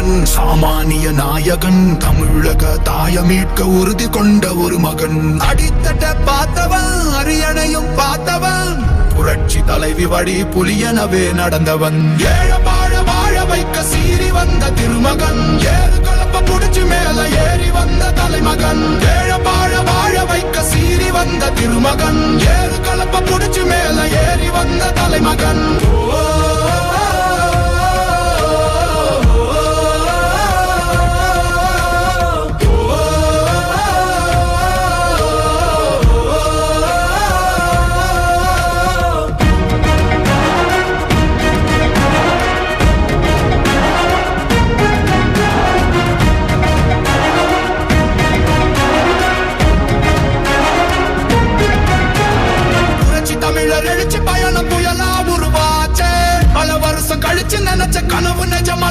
நாயகன் சாமானிய நாயகன் தமிழக தாய மீட்க உறுதி கொண்ட ஒரு மகன். அடித்தட்ட பார்த்தவன் அரியணையும் பார்த்தவன். புரட்சி தலைவி வழி புலியனவே நடந்தவன். ஏழபாடு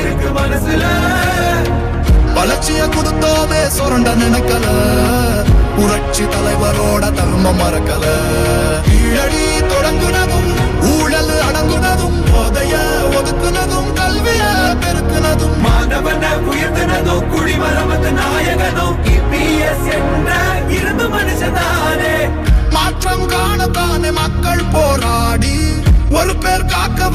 இருக்கு மனசுல. வளர்ச்சிய கொடுத்தோமே சுரண்ட நினைக்கல. புரட்சி தலைவரோட தர்மம் மறக்கல. கீழடி தொடங்குனதும் ஊழல் அடங்குனதும் போதைய ஒதுக்குனதும் கல்விய பெருக்குனதும். மாணவன உயர்த்தினதோ குடிமரமத்து நாயகனோ இபிஎஸ் என்ற இரும்பு மனுஷனானே மாற்றம் காணத்தானே மக்கள் போராடி ஒரு பேர் காக்க